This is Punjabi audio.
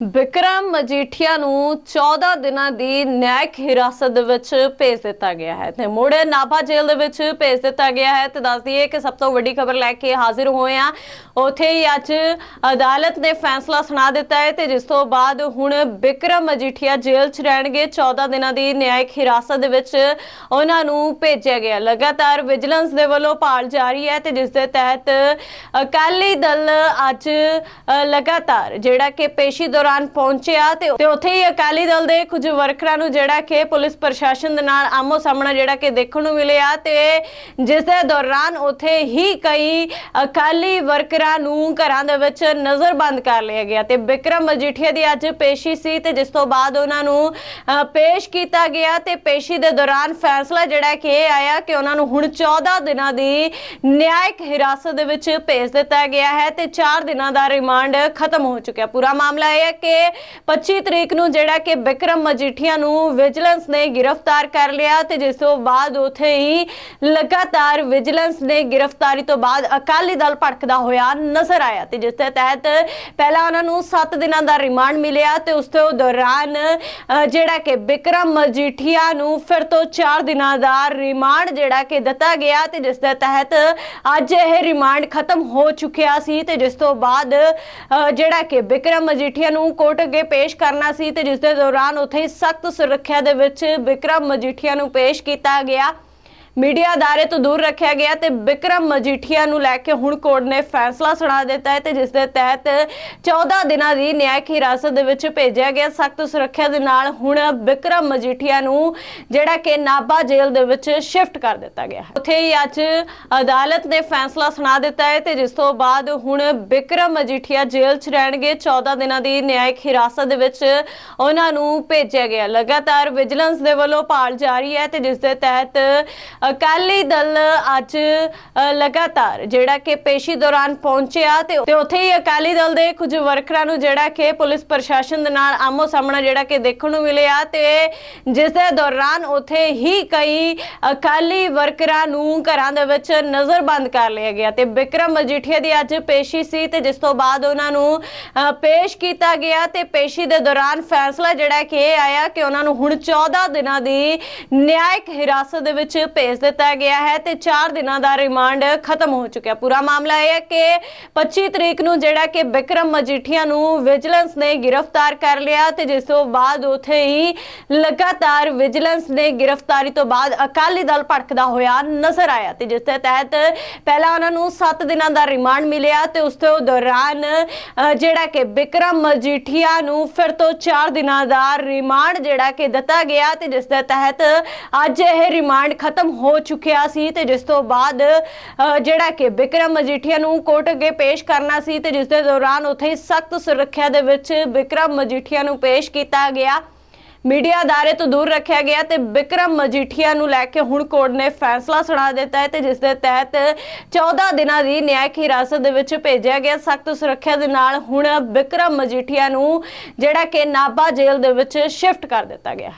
ਵਿਕਰਮ ਮਜੀਠੀਆ ਨੂੰ 14 ਦਿਨਾਂ ਦੀ ਨਿਆਇਕ ਹਿਰਾਸਤ ਦੇ ਵਿੱਚ ਭੇਜ ਦਿੱਤਾ ਗਿਆ ਹੈ ਤੇ ਮੁੜ ਨਾਭਾ ਜੇਲ੍ਹ ਦੇ ਵਿੱਚ ਭੇਜ ਦਿੱਤਾ ਗਿਆ ਹੈ ਤੇ ਦੱਸ ਦਈਏ ਕਿ ਸਭ ਤੋਂ ਵੱਡੀ ਖਬਰ ਲੈ ਕੇ ਹਾਜ਼ਰ ਹੋਏ ਆ ਉਥੇ ਹੀ ਅੱਜ ਅਦਾਲਤ ਨੇ ਫੈਸਲਾ ਸੁਣਾ ਦਿੱਤਾ ਹੈ ਤੇ ਜਿਸ ਤੋਂ ਬਾਅਦ ਹੁਣ ਵਿਕਰਮ ਮਜੀਠੀਆ ਜੇਲ੍ਹ 'ਚ ਰਹਿਣਗੇ। 14 ਦਿਨਾਂ ਦੀ ਨਿਆਇਕ ਹਿਰਾਸਤ ਦੇ ਵਿੱਚ ਉਹਨਾਂ ਨੂੰ ਭੇਜਿਆ ਗਿਆ। ਲਗਾਤਾਰ ਵਿਜੀਲੈਂਸ ਦੇ ਵੱਲੋਂ ਭਾਲ ਜਾਰੀ ਹੈ ਤੇ ਜਿਸ ਦੇ ਤਹਿਤ ਅਕਾਲੀ ਦਲ ਅੱਜ ਲਗਾਤਾਰ ਜਿਹੜਾ ਕਿ ਪੇਸ਼ੀ ਦੌਰਾਨ ਪਹੁੰਚਿਆ ਤੇ ਤੇ ਉੱਥੇ ਹੀ ਅਕਾਲੀ ਦਲ ਦੇ ਕੁਝ ਵਰਕਰਾਂ ਨੂੰ ਜਿਹੜਾ ਕਿ ਪੁਲਿਸ ਪ੍ਰਸ਼ਾਸਨ ਦੇ ਨਾਲ ਆਮੋ ਸਾਹਮਣਾ ਜਿਹੜਾ ਕਿ ਦੇਖਣ ਨੂੰ ਮਿਲਿਆ ਤੇ ਜਿਸ ਦੇ ਦੌਰਾਨ ਉੱਥੇ ਹੀ ਕਈ ਅਕਾਲੀ ਵਰਕਰਾਂ ਨੂੰ ਘਰਾਂ ਦੇ ਵਿੱਚ ਨਜ਼ਰਬੰਦ ਕਰ ਲਿਆ ਗਿਆ ਤੇ ਵਿਕਰਮ ਮਜੀਠੀਆ ਦੀ ਅੱਜ ਪੇਸ਼ੀ ਸੀ ਤੇ ਜਿਸ ਤੋਂ ਬਾਅਦ ਉਹਨਾਂ ਨੂੰ ਪੇਸ਼ ਕੀਤਾ ਗਿਆ ਤੇ ਪੇਸ਼ੀ ਦੇ ਦੌਰਾਨ ਫੈਸਲਾ ਜਿਹੜਾ ਕਿ ਇਹ ਆਇਆ ਕਿ ਉਹਨਾਂ ਨੂੰ ਹੁਣ 14 ਦਿਨਾਂ ਦੀ ਨਿਆਇਕ ਹਿਰਾਸਤ ਦੇ ਵਿੱਚ ਭੇਜ ਦਿੱਤਾ ਗਿਆ ਹੈ ਤੇ 4 ਦਿਨਾਂ ਦਾ ਰਿਮਾਂਡ ਖਤਮ ਹੋ ਚੁੱਕਿਆ। ਪੂਰਾ ਮਾਮਲਾ ਇਹ ਹੈ ਕਿ 25 ਤਰੀਕ ਨੂੰ ਜਿਹੜਾ ਕਿ ਵਿਕਰਮ ਮਜੀਠੀਆ ਨੂੰ ਵਿਜੀਲੈਂਸ ਨੇ ਗ੍ਰਿਫਤਾਰ ਕਰ ਲਿਆ ਤੇ ਜਿਸ ਤੋਂ ਬਾਅਦ ਉਥੇ ਹੀ ਲਗਾਤਾਰ ਵਿਜੀਲੈਂਸ ਨੇ ਗ੍ਰਿਫਤਾਰੀ ਤੋਂ ਬਾਅਦ ਅਕਾਲੀ ਦਲ ਭੜਕਦਾ ਹੋਇਆ ਨਜ਼ਰ ਆਇਆ ਤੇ ਜਿਸ ਦੇ ਤਹਿਤ ਪਹਿਲਾਂ ਉਹਨਾਂ ਨੂੰ 7 ਦਿਨਾਂ ਦਾ ਰਿਮਾਂਡ ਮਿਲਿਆ ਤੇ ਉਸ ਤੋਂ ਦੌਰਾਨ ਜਿਹੜਾ ਕਿ ਵਿਕਰਮ ਮਜੀਠੀਆ ਨੂੰ ਫਿਰ ਤੋਂ 4 ਦਿਨਾਂ ਦਾ ਰਿਮਾਂਡ ਜਿਹੜਾ ਕਿ ਦਿੱਤਾ ਗਿਆ ਤੇ ਜਿਸ ਦੇ ਤਹਿਤ ਅੱਜ ਇਹ ਰਿਮਾਂਡ ਖਤਮ ਹੋ ਚੁੱਕਿਆ ਸੀ ਤੇ ਜਿਸ ਤੋਂ ਬਾਅਦ ਅ, ਜਿਹੜਾ ਕਿ ਵਿਕਰਮ ਮਜੀਠੀਆ ਨੂੰ ਕੋਰਟ ਅੱਗੇ ਪੇਸ਼ ਕਰਨਾ ਸੀ ਤੇ ਜਿਸ ਦੇ ਦੌਰਾਨ ਉੱਥੇ ਸਖਤ ਸੁਰੱਖਿਆ ਦੇ ਵਿੱਚ ਵਿਕਰਮ ਮਜੀਠੀਆ ਨੂੰ ਪੇਸ਼ ਕੀਤਾ ਗਿਆ। ਮੀਡੀਆ ਅਦਾਰੇ ਤੋਂ ਦੂਰ ਰੱਖਿਆ ਗਿਆ ਤੇ ਬਿਕਰਮ ਮਜੀਠੀਆ ਨੂੰ ਲੈ ਕੇ ਹੁਣ ਕੋਰਟ ਨੇ ਫੈਸਲਾ ਸੁਣਾ ਦਿੱਤਾ ਹੈ ਤੇ ਜਿਸ ਦੇ ਤਹਿਤ 14 ਦਿਨਾਂ ਦੀ ਨਿਆਇਕ ਹਿਰਾਸਤ ਦੇ ਵਿੱਚ ਭੇਜਿਆ ਗਿਆ। ਸਖਤ ਸੁਰੱਖਿਆ ਦੇ ਨਾਲ ਹੁਣ ਬਿਕਰਮ ਮਜੀਠੀਆ ਨੂੰ ਜਿਹੜਾ ਕਿ ਨਾਭਾ ਜੇਲ੍ਹ ਦੇ ਵਿੱਚ ਸ਼ਿਫਟ ਕਰ ਦਿੱਤਾ ਗਿਆ ਹੈ। ਉੱਥੇ ਹੀ ਅੱਜ ਅਦਾਲਤ ਨੇ ਫੈਸਲਾ ਸੁਣਾ ਦਿੱਤਾ ਹੈ ਤੇ ਜਿਸ ਤੋਂ ਬਾਅਦ ਹੁਣ ਬਿਕਰਮ ਮਜੀਠੀਆ ਜੇਲ੍ਹ 'ਚ ਰਹਿਣਗੇ। 14 ਦਿਨਾਂ ਦੀ ਨਿਆਇਕ ਹਿਰਾਸਤ ਦੇ ਵਿੱਚ ਉਹਨਾਂ ਨੂੰ ਭੇਜਿਆ ਗਿਆ। ਲਗਾਤਾਰ ਵਿਜੀਲੈਂਸ ਦੇ ਵੱਲੋਂ ਭਾਲ ਜਾਰੀ ਹੈ ਤੇ ਜਿਸ ਦੇ ਤਹਿਤ ਅਕਾਲੀ ਦਲ ਅੱਜ ਲਗਾਤਾਰ ਜਿਹੜਾ ਕਿ ਪੇਸ਼ੀ ਦੌਰਾਨ ਪਹੁੰਚਿਆ ਤੇ ਉੱਥੇ ਹੀ ਅਕਾਲੀ ਦਲ ਦੇ ਕੁਝ ਵਰਕਰਾਂ ਨੂੰ ਜਿਹੜਾ ਕਿ ਪੁਲਿਸ ਪ੍ਰਸ਼ਾਸਨ ਦੇ ਨਾਲ ਆਮੋ ਸਾਹਮਣਾ ਜਿਹੜਾ ਕਿ ਦੇਖਣ ਨੂੰ ਮਿਲਿਆ ਤੇ ਜਿਸ ਦੇ ਦੌਰਾਨ ਉੱਥੇ ਹੀ ਕਈ ਅਕਾਲੀ ਵਰਕਰਾਂ ਨੂੰ ਘਰਾਂ ਦੇ ਵਿੱਚ ਨਜ਼ਰਬੰਦ ਕਰ ਲਿਆ ਗਿਆ ਤੇ ਵਿਕਰਮ ਮਜੀਠੀਆ ਦੀ ਅੱਜ ਪੇਸ਼ੀ ਸੀ ਤੇ ਜਿਸ ਤੋਂ ਬਾਅਦ ਉਹਨਾਂ ਨੂੰ ਪੇਸ਼ ਕੀਤਾ ਗਿਆ ਤੇ ਪੇਸ਼ੀ ਦੇ ਦੌਰਾਨ ਫੈਸਲਾ ਜਿਹੜਾ ਕਿ ਇਹ ਆਇਆ ਕਿ ਉਹਨਾਂ ਨੂੰ ਹੁਣ 14 ਦਿਨਾਂ ਦੀ ਨਿਆਇਕ ਹਿਰਾਸਤ ਦੇ ਵਿੱਚ ਭੇਜ ਦਿੱਤਾ ਗਿਆ ਹੈ ਤੇ 4 ਦਿਨਾਂ ਦਾ ਰਿਮਾਂਡ ਖਤਮ ਹੋ ਚੁੱਕਿਆ। ਪੂਰਾ ਮਾਮਲਾ ਇਹ ਹੈ ਕਿ 25 ਤਰੀਕ ਨੂੰ ਜਿਹੜਾ ਕਿ ਬਿਕਰਮ ਮਜੀਠੀਆ ਨੂੰ ਵਿਜੀਲੈਂਸ ਨੇ ਗ੍ਰਿਫਤਾਰ ਕਰ ਲਿਆ ਤੇ ਜਿਸ ਤੋਂ ਬਾਅਦ ਉਥੇ ਹੀ ਲਗਾਤਾਰ ਵਿਜੀਲੈਂਸ ਨੇ ਗ੍ਰਿਫਤਾਰੀ ਤੋਂ ਬਾਅਦ ਅਕਾਲੀ ਦਲ ਭੜਕਦਾ ਹੋਇਆ ਨਜ਼ਰ ਆਇਆ ਤੇ ਜਿਸ ਦੇ ਤਹਿਤ ਪਹਿਲਾਂ ਉਹਨਾਂ ਨੂੰ 7 ਦਿਨਾਂ ਦਾ ਰਿਮਾਂਡ ਮਿਲਿਆ ਤੇ ਉਸ ਤੋਂ ਦੌਰਾਨ ਜਿਹੜਾ ਕਿ ਬਿਕਰਮ ਮਜੀਠੀਆ ਨੂੰ ਫਿਰ ਤੋਂ 4 ਦਿਨਾਂ ਦਾ ਰਿਮਾਂਡ ਜਿਹੜਾ ਕਿ ਦਿੱਤਾ ਗਿਆ ਤੇ ਜਿਸ ਦੇ ਤਹਿਤ ਅੱਜ ਇਹ ਰਿਮਾਂਡ ਖਤਮ ਹੋ ਹੋ ਚੁੱਕਿਆ ਸੀ ਤੇ ਜਿਸ ਤੋਂ ਬਾਅਦ ਜਿਹੜਾ ਕਿ ਵਿਕਰਮ ਮਜੀਠੀਆ ਨੂੰ ਕੋਰਟ ਅੱਗੇ ਪੇਸ਼ ਕਰਨਾ ਸੀ ਤੇ ਜਿਸ ਦੇ ਦੌਰਾਨ ਉੱਥੇ ਸਖਤ ਸੁਰੱਖਿਆ ਦੇ ਵਿੱਚ ਵਿਕਰਮ ਮਜੀਠੀਆ ਨੂੰ ਪੇਸ਼ ਕੀਤਾ ਗਿਆ। ਮੀਡੀਆ ਅਦਾਰੇ ਤੋਂ ਦੂਰ ਰੱਖਿਆ ਗਿਆ ਤੇ ਵਿਕਰਮ ਮਜੀਠੀਆ ਨੂੰ ਲੈ ਕੇ ਹੁਣ ਕੋਰਟ ਨੇ ਫੈਸਲਾ ਸੁਣਾ ਦਿੱਤਾ ਹੈ ਤੇ ਜਿਸ ਦੇ ਤਹਿਤ 14 ਦਿਨਾਂ ਦੀ ਨਿਆਇਕ ਹਿਰਾਸਤ ਦੇ ਵਿੱਚ ਭੇਜਿਆ ਗਿਆ। ਸਖਤ ਸੁਰੱਖਿਆ ਦੇ ਨਾਲ ਹੁਣ ਵਿਕਰਮ ਮਜੀਠੀਆ ਨੂੰ ਜਿਹੜਾ ਕਿ ਨਾਭਾ ਜੇਲ੍ਹ ਦੇ ਵਿੱਚ ਸ਼ਿਫਟ ਕਰ ਦਿੱਤਾ ਗਿਆ ਹੈ।